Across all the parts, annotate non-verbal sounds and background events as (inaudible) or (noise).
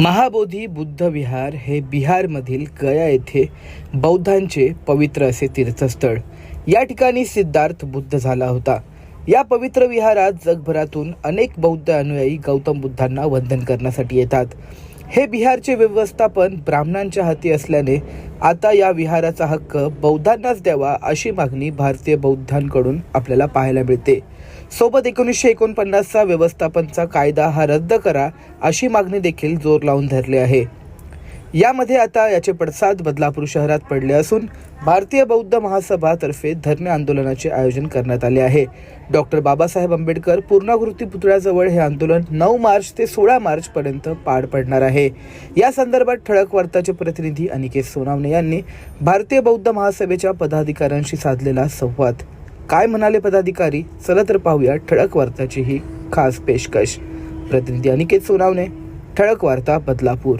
महाबोधी बुद्ध विहार हे बिहारमधील गया येथे बौद्धांचे पवित्र असे तीर्थस्थळ. या ठिकाणी सिद्धार्थ बुद्ध झाला होता. या पवित्र विहारात जगभरातून अनेक बौद्ध अनुयायी गौतम बुद्धांना वंदन करण्यासाठी येतात. हे बिहारचे व्यवस्थापन ब्राह्मणांच्या हाती असल्याने आता या विहाराचा हक्क बौद्धांनाच द्यावा अशी मागणी भारतीय बौद्धांकडून आपल्याला पाहायला मिळते. सोबत एकोणीसशे एकोणपन्नासचा व्यवस्थापनचा कायदा हा रद्द करा अशी मागणी देखील जोर लावून धरली आहे. यामध्ये आता याचे पडसाद बदलापूर शहरात पडले असून भारतीय बौद्ध महासभातर्फे धरणे आंदोलनाचे आयोजन करण्यात आले आहे. डॉक्टर बाबासाहेब आंबेडकर पूर्णाकृती पुतळ्याजवळ हे आंदोलन नऊ मार्च ते सोळा मार्च पर्यंत पार पडणार आहे. या संदर्भात ठळक वार्ताचे प्रतिनिधी अनिकेत सोनावणे यांनी भारतीय बौद्ध महासभेच्या पदाधिकाऱ्यांशी साधलेला संवाद. काय म्हणाले पदाधिकारी? चला तर पाहूया ठळक वार्ताची ही खास पेशकश. प्रतिनिधी अनिकेत सोनावणे ठळक वार्ता बदलापूर.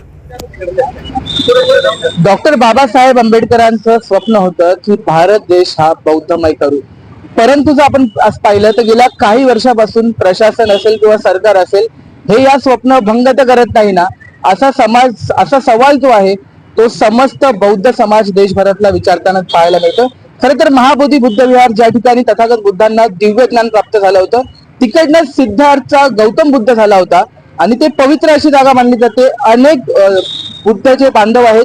डॉक्टर बाबासाहेब आंबेडकरांचं स्वप्न होतं की भारत देश हा बौद्धमय करू. परंतु जर आपण आज पाहिलं तर गेल्या काही वर्षापासून प्रशासन असेल किंवा सरकार असेल हे या स्वप्न भंग तर करत नाही ना? असा समाज असा सवाल जो आहे तो समस्त बौद्ध समाज देशभरातला विचारताना पाहायला मिळतो. खरं तर महाबोधी बुद्ध विहार ज्या ठिकाणी तथागत बुद्धांना दिव्य ज्ञान प्राप्त झालं होतं तिकडनं सिद्धार्थचा गौतम बुद्ध झाला होता. आणि ते पवित्र अशी जागा मानली जाते. अनेक बुद्धाचे बांधव आहेत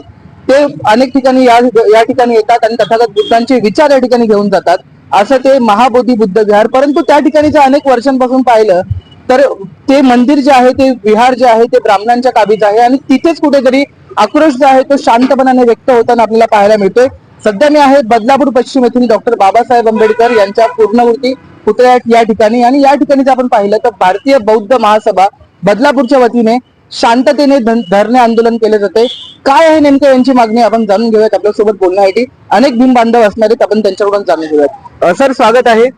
ते अनेक ठिकाणी या या ठिकाणी येतात आणि तथागत बुद्धांचे विचार या ठिकाणी घेऊन जातात. असं ते महाबोधी बुद्ध विहार परंतु त्या ठिकाणी जर अनेक वर्षांपासून पाहिलं तर ते मंदिर जे आहे ते विहार जे आहे ते ब्राह्मणांच्या काबीज आहे. आणि तिथेच कुठेतरी आक्रोश जो आहे तो शांतपणाने व्यक्त होताना आपल्याला पाहायला मिळतोय. सध्या मी आहे बदलापूर पश्चिम येथील डॉक्टर बाबासाहेब आंबेडकर यांच्या पूर्णमूर्ती पुतळ्या या ठिकाणी. आणि या ठिकाणी जर आपण पाहिलं तर भारतीय बौद्ध महासभा बदलापूरच्या वतीने शांततेने धरणे आंदोलन केले जाते. काय आहे नेमकं यांची मागणी आपण जाणून घेऊयात. आपल्यासोबत बोलण्यासाठी अनेक भीम बांधव असणार आहेत. आपण त्यांच्याकडून जाणून घेऊयात. सर स्वागत आहे.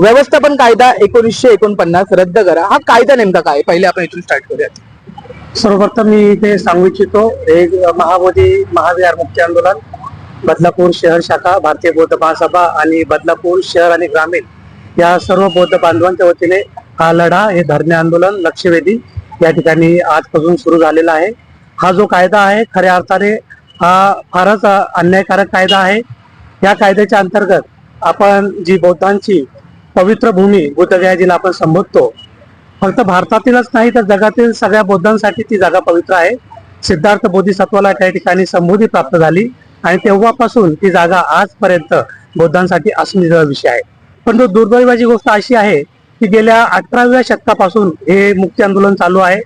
व्यवस्थापन कायदा एकोणीसशे एकोणपन्नास रद्द करा. हा कायदा नेमका काय पहिले आपण इथून स्टार्ट करूयात. सर्वप्रथम मी इथे सांगू इच्छितो. एक महाबोधी महाविहार मुक्ती आंदोलन. बदलापूर शहर शाखा भारतीय बौद्ध महासभा आणि बदलापूर शहर आणि ग्रामीण या सर्व बौद्ध बांधवांच्या वतीने हा लढा हे धरणे आंदोलन लक्षवेधी या ठिकाणी आजपासून सुरू झालेला आहे. हा जो कायदा आहे खऱ्या अर्थाने हा फारच अन्यायकारक कायदा आहे. या कायद्याच्या अंतर्गत आपण जी बौद्धांची पवित्र भूमी बुद्धगया जिला आपण संबोधतो फक्त भारतातीलच नाही तर जगातील सगळ्या बौद्धांसाठी ती जागा पवित्र आहे. सिद्धार्थ बोधिसत्वाला त्या ठिकाणी संबोधी प्राप्त झाली. आणि तेव्हापासून ती जागा आजपर्यंत बौद्धांसाठी अस्मिता विषय आहे. पण तो दुर्दैवाची गोष्ट अशी आहे की गेल्या अठराव्या शतकापासून हे मुक्ती आंदोलन चालू आहे.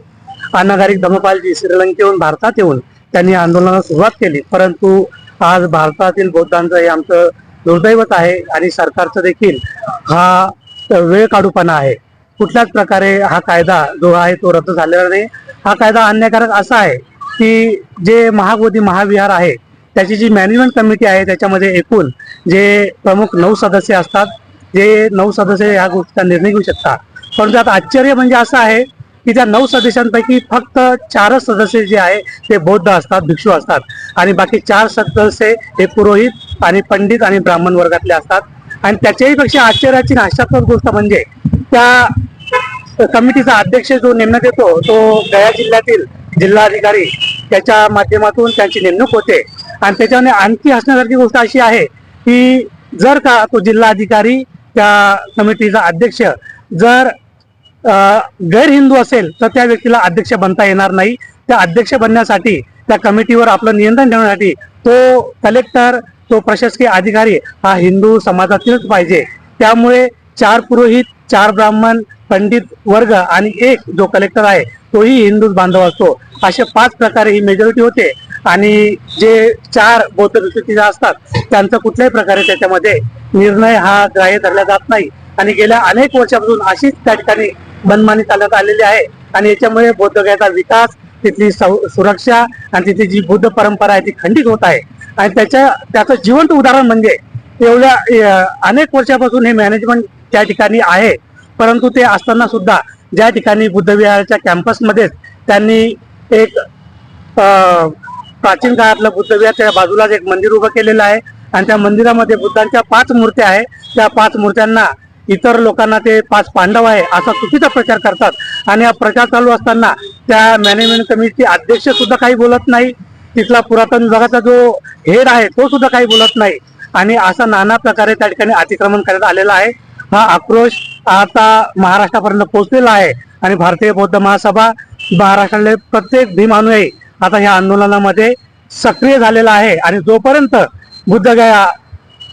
अनागारिक धर्मपालजी श्रीलंकेहून भारतात येऊन त्यांनी आंदोलनाला सुरुवात केली. परंतु आज भारतातील बौद्धांचं हे आमचं दुर्दैवत आहे आणि सरकारचं देखील हा वेळ काढूपणा आहे. कुठल्याच प्रकारे हा कायदा जो आहे तो रद्द झालेला नाही. हा कायदा अन्यायकारक असा आहे की जे महाबोधी महाविहार आहे त्याची जी मॅनेजमेंट कमिटी आहे त्याच्यामध्ये एकूण जे प्रमुख नऊ सदस्य असतात जे नऊ सदस्य या गोष्टीचा निर्णय घेऊ शकतात. परंतु आता आश्चर्य म्हणजे असं आहे की त्या नऊ सदस्यांपैकी फक्त चारच सदस्य जे आहे ते बौद्ध असतात भिक्षू असतात. आणि बाकी चार सदस्य हे पुरोहित आणि पंडित आणि ब्राह्मण वर्गातले असतात. आणि त्याच्याही पेक्षा आश्चर्याची नाश्यात्मक गोष्ट म्हणजे त्या कमिटीचा अध्यक्ष जो नेमण्यात येतो तो गया जिल्ह्यातील जिल्हाधिकारी. त्याच्या माध्यमातून त्यांची नेमणूक होते. आणि त्याच्याने आणखी हसण्यासारखी गोष्ट अशी आहे की जर का तो जिल्हाधिकारी त्या कमिटीचा अध्यक्ष जर गैरहिंदू असेल तर त्या व्यक्तीला अध्यक्ष बनता येणार नाही. त्या अध्यक्ष बनण्यासाठी त्या कमिटीवर आपलं नियंत्रण ठेवण्यासाठी तो कलेक्टर तो प्रशासकीय अधिकारी हा हिंदू समाजातीलच पाहिजे. त्यामुळे चार पुरोहित चार ब्राह्मण पंडित वर्ग आणि एक जो कलेक्टर आहे तोही हिंदू बांधव असतो. असे पाच प्रकारे ही मेजॉरिटी होते. आणि जे चार बौद्ध विकृतीचे असतात त्यांचा कुठल्याही प्रकारे त्याच्यामध्ये निर्णय हा ग्राह्य धरला जात नाही. आणि गेल्या अनेक वर्षापासून अशीच त्या ठिकाणी मनमानी चालत आलेली आहे. आणि याच्यामुळे बौद्धगयाचा विकास तिथली सुरक्षा आणि तिथली जी बुद्ध परंपरा आहे ती खंडित होत आहे. आणि त्याच्या त्याचं जिवंत उदाहरण म्हणजे एवढ्या अनेक वर्षापासून हे मॅनेजमेंट त्या ठिकाणी आहे. परंतु ते असताना सुद्धा ज्या ठिकाणी बुद्धविहाराच्या कॅम्पसमध्येच त्यांनी एक प्राचीन काळातलं बुद्धविहार त्या बाजूलाच एक मंदिर उभं केलेलं आहे. आणि त्या मंदिरामध्ये बुद्धांच्या पाच मूर्त्या आहे त्या पाच मूर्त्यांना इतर लोकांना ते पाच पांडव आहे असा चुकीचा प्रचार करतात. आणि हा प्रचार चालू असताना त्या मॅनेजमेंट कमिटी अध्यक्ष सुद्धा काही बोलत नाही. तिथला पुरातन विभागाचा जो हेड आहे तो सुद्धा काही बोलत नाही. आणि असा नाना प्रकारे त्या ठिकाणी अतिक्रमण करण्यात आलेला आहे. हा आक्रोश आता महाराष्ट्रापर्यंत पोहोचलेला आहे. आणि भारतीय बौद्ध महासभा महाराष्ट्रातले प्रत्येक भीमानुयायी आता ह्या आंदोलनामध्ये सक्रिय झालेला आहे आणि जोपर्यंत बुद्धगया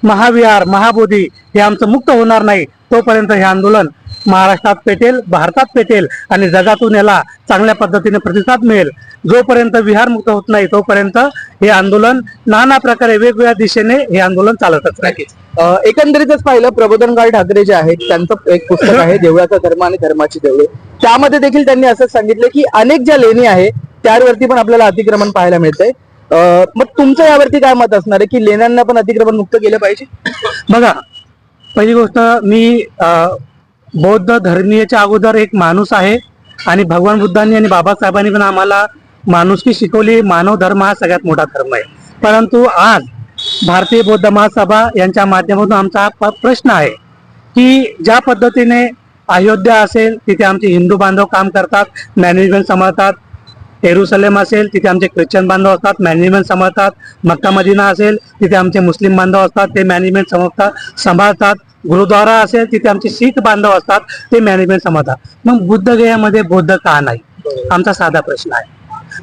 महाविहार महाबोधी हे आमचं मुक्त होणार नाही तोपर्यंत हे आंदोलन महाराष्ट्रात पेटेल भारतात पेटेल आणि जगातून याला चांगल्या पद्धतीने प्रतिसाद मिळेल. जोपर्यंत विहार मुक्त होत नाही तोपर्यंत हे आंदोलन नाना प्रकारे वेगवेगळ्या दिशेने हे आंदोलन चालतच राहील. एकंदरीतच पाहिलं प्रबोधनकार ठाकरे जे आहेत त्यांचं एक पुस्तक आहे (laughs) देवळाचा धर्म आणि धर्माची देवळे. त्यामध्ये देखील त्यांनी असं सांगितलं की अनेक ज्या लेणी आहे त्यावरती पण आपल्याला अतिक्रमण पाहायला मिळतंय. मग तुमचं यावरती काय मत असणार आहे की लेण्यांना पण अतिक्रमण मुक्त केलं पाहिजे? बघा पहिली गोष्ट मी अं, बौद्ध धर्मीयच्या अगोदर एक माणूस आहे आणि भगवान बुद्धांनी आणि बाबासाहेबांनी पण आम्हाला माणुसकी शिकवली. मानव धर्म हा सगळ्यात मोठा धर्म आहे. परंतु आज भारतीय बौद्ध महासभा यांच्या माध्यमातून आमचा हा प्रश्न आहे की ज्या पद्धतीने अयोध्या असेल तिथे आमचे हिंदू बांधव काम करतात मॅनेजमेंट सांभाळतात एरुसलेम असेल तिथे आमचे ख्रिश्चन बांधव असतात मॅनेजमेंट सांभाळतात मक्का मदिना असेल तिथे आमचे मुस्लिम बांधव असतात ते मॅनेजमेंट सांभाळतात सांभाळतात. गुरुद्वारा असेल तिथे आमचे शीख बांधव असतात ते मॅनेजमेंट सांभाळतात. मग बुद्धगयामध्ये बौद्ध का नाही? आमचा साधा प्रश्न आहे.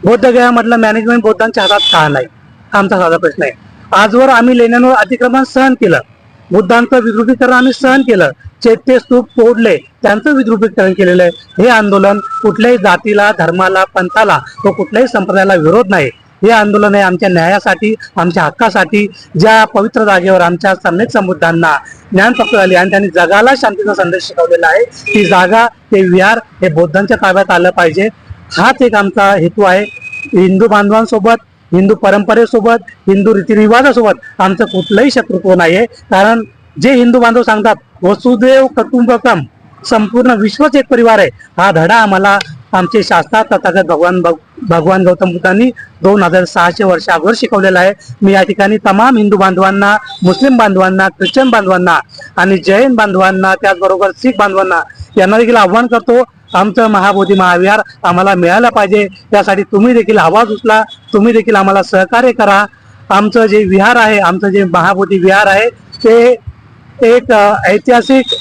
बौद्धगयामधलं मॅनेजमेंट बौद्धांच्या हातात का नाही? आमचा साधा प्रश्न आहे. आजवर आम्ही लेण्यांवर अतिक्रमण सहन केलं. बुद्धांचं विद्रुपीकरण आम्ही सहन केलं. चैत्य स्तूप तोडले त्यांचं विद्रुपीकरण केलेलं आहे. हे आंदोलन कुठल्याही जातीला धर्माला पंथाला व कुठल्याही संप्रदायाला विरोध नाही. हे आंदोलन आहे आमच्या न्यायासाठी आमच्या हक्कासाठी. ज्या पवित्र जागेवर आमच्या सन्नेत संबुद्धांना ज्ञान प्राप्त झाली आणि त्यांनी जगाला शांतीचा संदेश शिकवलेला आहे ती जागा ते विहार हे बौद्धांच्या ताब्यात आलं पाहिजे. हाच एक आमचा हेतू आहे. हिंदू बांधवांसोबत हिंदू परंपरेसोबत हिंदू रीतिरिवाजासोबत आमचं कुठलंही शत्रुत्व आहे कारण जे हिंदू बांधव सांगतात वसुदेव कुटुंबकम संपूर्ण विश्वच एक परिवार आहे. हा धडा आम्हाला आमचे शास्त्रात तथागत भगवान भगवान गौतम बुद्धांनी दोन हजार सहाशे वर्ष अगोदर शिकवलेला आहे. मी या ठिकाणी तमाम हिंदू बांधवांना मुस्लिम बांधवांना ख्रिश्चन बांधवांना आणि जैन बांधवांना त्याचबरोबर शीख बांधवांना यांना देखील आव्हान करतो. आमचं महाबोधी महाविहार आम्हाला मिळालं पाहिजे. त्यासाठी तुम्ही देखील आवाज उचला तुम्ही देखील आम्हाला सहकार्य करा. आमचं जे विहार आहे आमचं जे महाबोधी विहार आहे ते एक ऐतिहासिक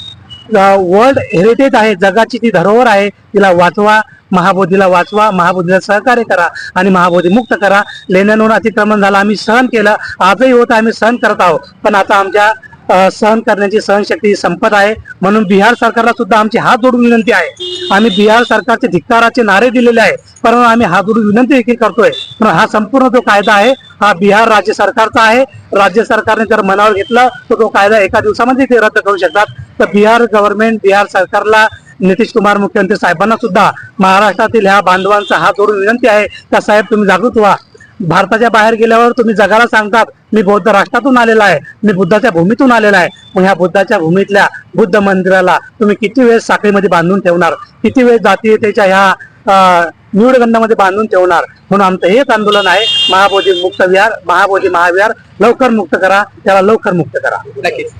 वर्ल्ड हेरिटेज आहे. जगाची ती धरोहर आहे. तिला वाचवा महाबोधीला वाचवा महाबोधीला सहकार्य करा आणि महाबोधी मुक्त करा. लेण्यांवर अतिक्रमण झालं आम्ही सहन केलं. आजही होत आम्ही सहन करत आहोत. पण आता आमच्या सहन करण्याची सहनशक्ती संपत आहे. म्हणून बिहार सरकारला सुद्धा आमची हात जोडून विनंती आहे. आम्ही बिहार सरकारचे धिक्काराचे नारे दिलेले आहे. परंतु आम्ही हात जोडून विनंती देखील करतोय. पण हा संपूर्ण जो कायदा आहे हा बिहार राज्य सरकारचा आहे. राज्य सरकारने जर मनावर घेतलं तर तो कायदा एका दिवसामध्ये ते रद्द करू शकतात. तर बिहार गव्हर्नमेंट बिहार सरकारला नितीश कुमार मुख्यमंत्री साहेबांना सुद्धा महाराष्ट्रातील ह्या बांधवांचा हात जोडून विनंती आहे. का साहेब तुम्ही जागृत व्हा. भारताच्या बाहेर गेल्यावर तुम्ही जगाला सांगतात मी बौद्ध राष्ट्रातून आलेला आहे मी बुद्धाच्या भूमीतून आलेला आहे. मग ह्या बुद्धाच्या भूमीतल्या बुद्ध मंदिराला तुम्ही किती वेळ साखळीमध्ये बांधून ठेवणार? किती वेळ जातीयतेच्या ह्या निवडगंधामध्ये बांधून ठेवणार? म्हणून आमचं हेच आंदोलन आहे महाबोधी मुक्त विहार महाबोधी महाविहार लवकर मुक्त करा त्याला लवकर मुक्त करा. नक्कीच.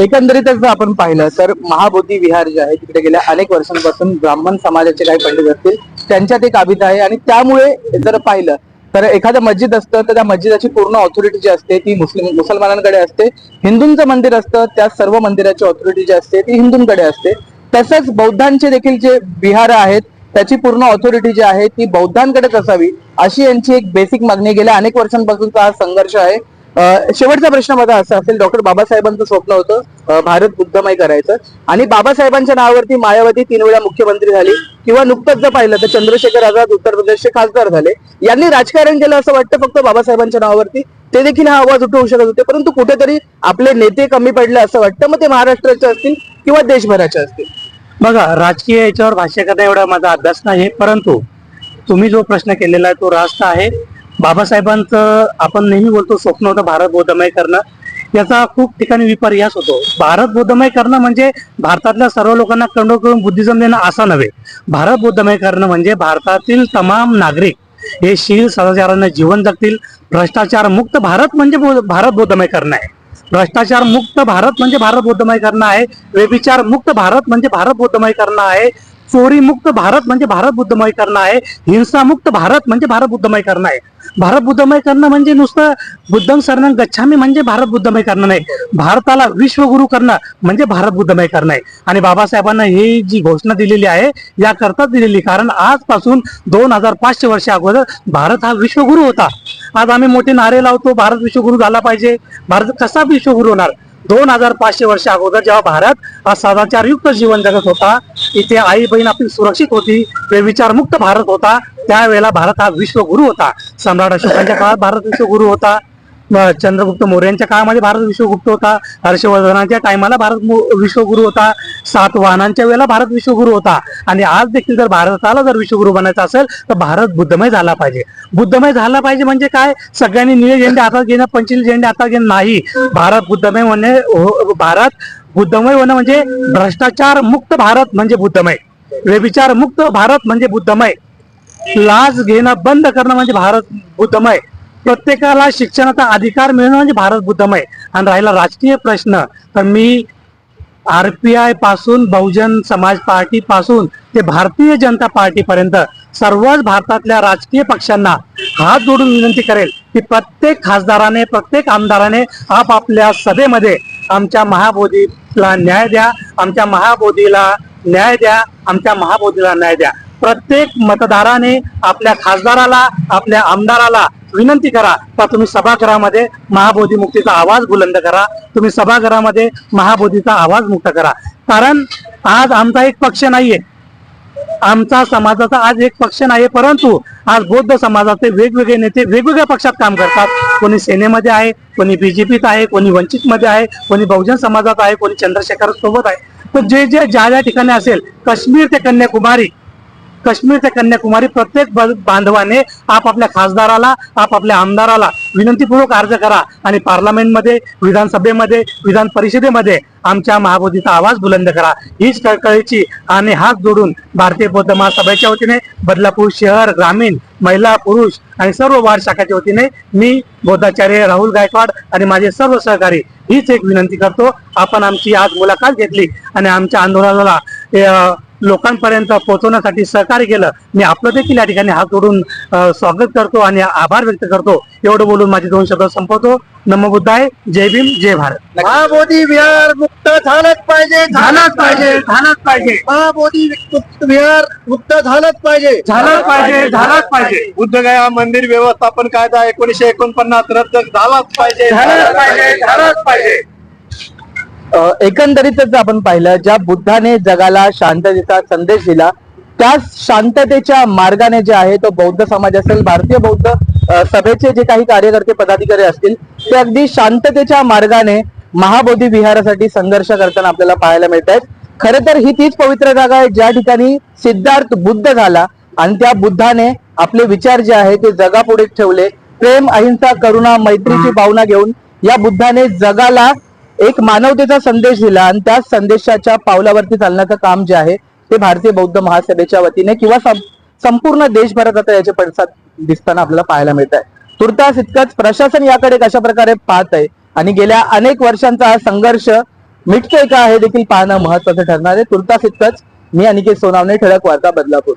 एकंदरीतच जर आपण पाहिलं तर महाबोधी विहार जे आहे तिकडे गेल्या अनेक वर्षांपासून ब्राह्मण समाजाचे काही पंडित असतील त्यांच्यात एक अभित आहे आणि त्यामुळे जर पाहिलं तर एखादं मस्जिद असतं तर त्या मस्जिदाची पूर्ण ऑथॉरिटी जी असते ती मुस्लिम मुसलमानांकडे असते. हिंदूंचं मंदिर असतं त्या सर्व मंदिराची ऑथॉरिटी जी असते ती हिंदूंकडे असते. तसंच बौद्धांचे देखील जे बिहार आहेत त्याची पूर्ण ऑथॉरिटी जी आहे ती बौद्धांकडेच असावी अशी यांची एक बेसिक मागणी गेल्या अनेक वर्षांपासूनचा हा संघर्ष आहे. शेवटचा प्रश्न माझा असा असेल डॉक्टर बाबासाहेबांचं स्वप्न होतं भारत बुद्धमय करायचं. आणि बाबासाहेबांच्या नावावरती मायावती तीन वेळा मुख्यमंत्री झाली किंवा नुकतंच जर पाहिलं तर चंद्रशेखर आझाद उत्तर प्रदेशचे खासदार झाले. यांनी राजकारण केलं असं वाटतं फक्त बाबासाहेबांच्या नावावरती. ते देखील हा आवाज उठवू शकत होते परंतु कुठेतरी आपले नेते कमी पडले असं वाटतं. मग ते महाराष्ट्राचे असतील किंवा देशभराचे असतील? बघा राजकीय याच्यावर भाष्य करता एवढा माझा अभ्यास नाही परंतु तुम्ही जो प्रश्न केलेला आहे तो रास्त आहे. बाबासाहेबांचं आपण नेहमी बोलतो स्वप्न होतं भारत बौद्धमय करणं. याचा खूप ठिकाणी विपर्यास होतो. भारत बौद्धमय करणं म्हणजे भारतातल्या सर्व लोकांना कंडो करून बुद्धिझम देणं असा नव्हे. भारत बोधमय करणं म्हणजे भारतातील तमाम नागरिक हे शील सदाचारानं जीवन जगतील. भ्रष्टाचार मुक्त भारत म्हणजे भारत बौद्धमय करणं आहे. भ्रष्टाचार मुक्त भारत म्हणजे भारत बौद्धमय करणं आहे. व्यभिचार मुक्त भारत म्हणजे भारत बौद्धमय करणं आहे. चोरी मुक्त भारत म्हणजे भारत बुद्धमय करणं आहे. हिंसामुक्त भारत म्हणजे भारत बुद्धमय करणं आहे. भारत बुद्धमय करणं म्हणजे नुसतं बुद्धम शरणं गच्छामी म्हणजे भारत बुद्धमय करणं नाही. भारताला विश्वगुरु करणं म्हणजे भारत बुद्धमय करणं आहे आणि बाबासाहेबांना ही जी घोषणा दिलेली आहे याकरताच दिलेली. कारण आजपासून दोन हजार पाचशे वर्ष अगोदर भारत हा विश्वगुरु होता. आज आम्ही मोठे नारे लावतो भारत विश्वगुरु झाला पाहिजे. भारत कसा विश्वगुरु होणार? दोन हजार पाचशे वर्ष अगोदर जेव्हा भारत हा सदाचारयुक्त जीवन जगत होता इथे आई बहीण आपली सुरक्षित होती विचारमुक्त भारत होता त्यावेळेला भारत हा विश्वगुरु होता. सम्राट अशोकांच्या काळात भारत विश्वगुरु होता. चंद्रगुप्त मौर्यांच्या काळामध्ये भारत विश्वगुप्त होता. हर्षवर्धनाच्या टायमाला भारत विश्वगुरु होता. सातवाहनांच्या वेळेला भारत विश्वगुरु होता. आणि आज देखील जर भारताला जर विश्वगुरु बनायचं असेल तर भारत बुद्धमय झाला पाहिजे. बुद्धमय झाला पाहिजे म्हणजे काय? सगळ्यांनी निळे झेंडे हातात घेणं पंचवीस झेंडे हातात घेणं नाही. भारत बुद्धमय होणे हो, भारत बुद्धमय होणं म्हणजे भ्रष्टाचार मुक्त भारत म्हणजे बुद्धमय. व्यभिचार मुक्त भारत म्हणजे बुद्धमय. लाज घेणं बंद करणं म्हणजे भारत बुद्धमय. प्रत्येकाला शिक्षणाचा अधिकार मिळणं म्हणजे भारत बुद्धमय आणि राहिला राजकीय प्रश्न तर मी R P आयपासून Bahujan Samaj party पासून ते भारतीय जनता पार्टीपर्यंत सर्वच भारतातल्या राजकीय पक्षांना हात जोडून विनंती करेल की प्रत्येक खासदाराने प्रत्येक आमदाराने आपापल्या सभेमध्ये आमच्या महाबोधीला न्याय द्या आमच्या महाबोधीला न्याय द्या आमच्या महाबोधीला न्याय द्या. प्रत्येक मतदाराने आपल्या खासदाराला आपल्या आमदाराला विनंती करा. का तुम्ही सभागृहामध्ये महाबोधी मुक्तीचा आवाज बुलंद करा? तुम्ही सभागृहामध्ये महाबोधीचा आवाज मुक्त करा. कारण आज आमचा एक पक्ष नाहीये. आमचा समाजाचा आज एक पक्ष नाही परंतु आज बौद्ध समाजाचे वेगवेगळे नेते वेगवेगळ्या पक्षात काम करतात. कोणी सेनेमध्ये आहे कोणी बीजेपीत आहे कोणी वंचित मध्ये आहे कोणी बहुजन समाजात आहे कोणी चंद्रशेखर सोबत आहे. तर जे जे ज्या ज्या ठिकाणी असेल काश्मीर ते कन्याकुमारी काश्मीर ते कन्याकुमारी प्रत्येक ब- बांधवाने आपापल्या खासदाराला आपापल्या आमदाराला विनंतीपूर्वक अर्ज करा आणि पार्लमेंटमध्ये विधानसभेमध्ये विधान परिषदेमध्ये आमच्या महाबोधीचा आवाज बुलंद करा. हीच कळकळीची आणि हात जोडून भारतीय बौद्ध महासभेच्या वतीने बदलापूर शहर ग्रामीण महिला पुरुष आणि सर्व वार्ड शाखाच्या वतीने मी बौद्धाचार्य राहुल गायकवाड आणि माझे सर्व सहकारी हीच एक विनंती करतो. आपण आमची आज मुलाखत घेतली आणि आमच्या आंदोलनाला लोकांपर्यंत पोहोचवण्यासाठी सहकार्य केलं. मी आपलं देखील या ठिकाणी हात जोडून स्वागत करतो आणि आभार व्यक्त करतो. एवढं बोलून माझे दोन शब्द संपवतो. नमो बुद्धाय जय भीम जय भारत. महाबोधी विहार मुक्त झालंच पाहिजे. झालंच पाहिजे झालंच पाहिजे. महाबोधी मुक्त विहार मुक्त झालंच पाहिजे. झालंच पाहिजे झालंच पाहिजे. बुद्धगया मंदिर व्यवस्थापन कायदा एकोणीशे एकोणपन्नास रद्द झालाच पाहिजे. झालंच पाहिजे झालंच पाहिजे. एकंदरीतच आपण पाहिलं ज्या बुद्धाने जगाला शांततेचा संदेश दिला त्या शांततेच्या मार्गाने जे आहे तो बौद्ध समाज असेल भारतीय बौद्ध सभेचे जे काही कार्यकर्ते पदाधिकारी असतील ते अगदी शांततेच्या मार्गाने महाबोधी विहारासाठी संघर्ष करताना आपल्याला पाहायला मिळत आहेत. खर तर ही तीच पवित्र जागा आहे ज्या ठिकाणी सिद्धार्थ बुद्ध झाला आणि त्या बुद्धाने आपले विचार जे आहे ते जगापुढे ठेवले. प्रेम अहिंसा करुणा मैत्रीची भावना घेऊन या बुद्धाने जगाला एक मानवतेचा संदेश दिला आणि त्या संदेशाच्या पावलावरती चालण्याचं काम जे आहे ते भारतीय बौद्ध महासभेच्या वतीने किंवा संपूर्ण देशभरात आता याचे पडसाद दिसताना आपल्याला पाहायला मिळत आहे तुर्तास इतकंच प्रशासन याकडे कशा प्रकारे पाहत आहे? आणि गेल्या अनेक वर्षांचा हा संघर्ष मिटतोय का हे देखील पाहणं महत्वाचं ठरणार आहे. तुर्तास इतकंच मी अनिकेत सोनावणे ठळक वार्ता बदलापूर.